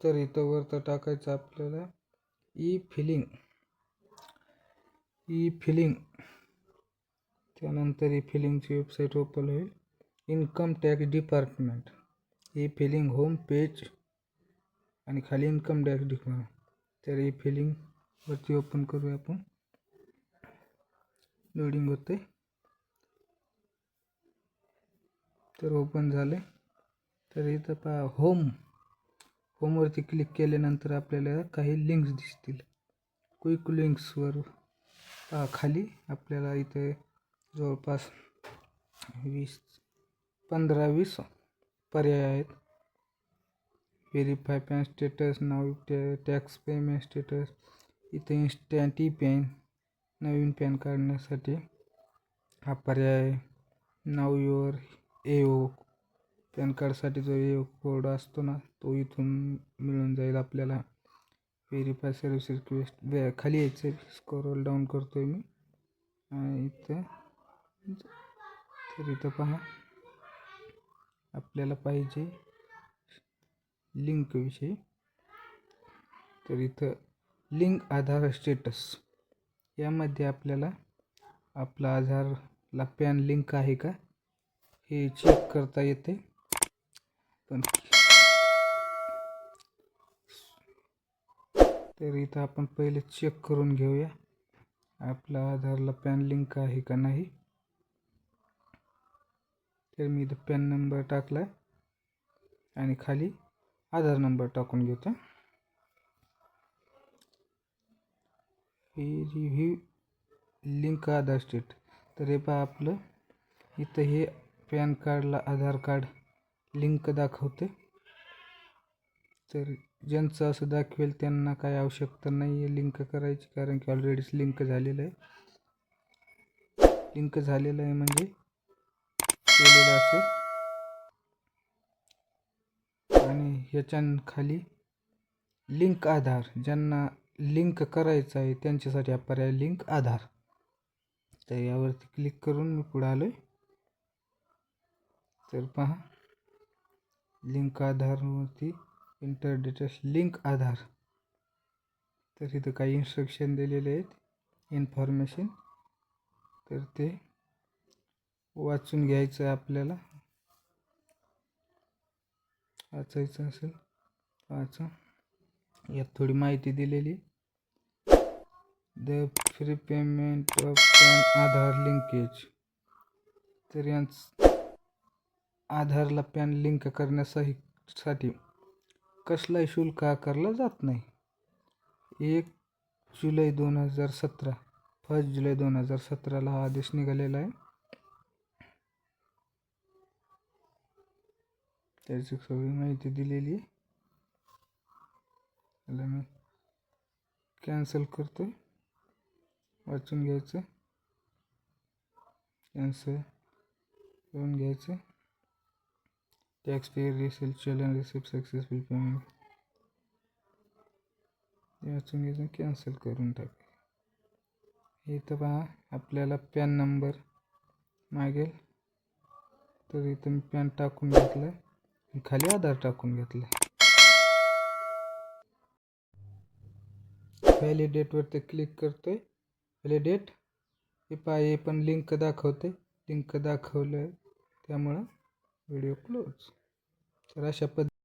तर इथं वरतं टाकायचं आपल्याला ई फिलिंग ई फिलिंग त्यानंतर ई फिलिंगची वेबसाईट ओपन होईल. Income tax department e filing home page आणि खाली इन्कम टॅक्स डिपार्टमेंट तर ई फिलिंगवरती ओपन करूया आपण. लोडिंग होते तर ओपन झाले तर इथं पहा होम होमवरती क्लिक केल्यानंतर आपल्याला काही लिंक्स दिसतील. क्विक लिंक्सवर पहा खाली आपल्याला इथे जवळपास वीस पंधरा वीस पर्याय आहेत. व्हेरीफाय पॅन स्टेटस नाव टॅक्स पेमेंट स्टेटस इथे इन्स्टंट ई पॅन नवीन पॅन काढण्यासाठी हा पर्याय नाव युअर ए ओ पॅन कार्डसाठी जो ए कोड असतो ना तो इथून मिळून जाईल आपल्याला. व्हेरीफाय सर्व्हिस रिक्वेस्ट बे खाली यायचं स्क्रोल डाऊन करतो आहे मी. आणि इथं तर इथं पहा. आपल्याला पाहिजे लिंकविषयी तर इथं लिंक आधार स्टेटस यामध्ये आपल्याला आपला आधारला पॅन लिंक आहे का? हे चेक करता येते. पण तर इथं आपण पहिले चेक करून घेऊया. आपला आधारला पॅन लिंक आहे का नाही? तर मी इथं पॅन नंबर टाकला आणि खाली आधार नंबर टाकून घेतो. ही रिव्ह्यू लिंक आधार स्टेट तर हे पहा आपलं. इथं हे पॅन कार्डला आधार कार्ड लिंक दाखवते. तर ज्यांचं असं दाखवेल त्यांना काय आवश्यकता नाही आहे लिंक करायची कारण की ऑलरेडीच लिंक झालेलं आहे. लिंक झालेलं आहे म्हणजे केलेलं असेल. आणि ह्याच्या खाली लिंक आधार ज्यांना लिंक करायचं आहे त्यांच्यासाठी हा पर्याय लिंक आधार. तर यावरती क्लिक करून मी पुढे आलो आहे तर पहा. लिंक आधारवरती इंटर डिटेल्स लिंक आधार. तर इथं काही इन्स्ट्रक्शन दिलेले आहेत. इन्फॉर्मेशन तर ते वाचून घ्यायचं आहे आपल्याला. वाचायचं असेल वाचा. यात थोडी माहिती दिलेली. The free payment of PAN Aadhaar linkage तर यांच आधारला पॅन लिंक करण्यासाठी कसलाही शुल्क आकारला जात नाही. एक जुलै दोन हजार सतरा फर्स्ट जुलै दोन हजार सतराला हा आदेश निघालेला आहे. त्याची सगळी माहिती दिलेली आहे. त्याला मी कॅन्सल करतो वाचून घ्यायचं. कॅन्सल करून घ्यायचं. Taxpayer receives रिसेल चलन रिसिप्ट सक्सेसफुल पेमेंट वाचून कॅन्सल करून टाक. इथं पहा आपल्याला पॅन नंबर मागेल. तर इथं मी पॅन टाकून घेतलं आहे खाली आधार टाकून घेतलं व्हॅलिडेटवरती क्लिक करतोय. व्हॅलिडेट हे पहा हे पण लिंक दाखवते लिंक दाखवलं त्यामुळं व्हिडिओ क्लोज. तर अशा पद्धती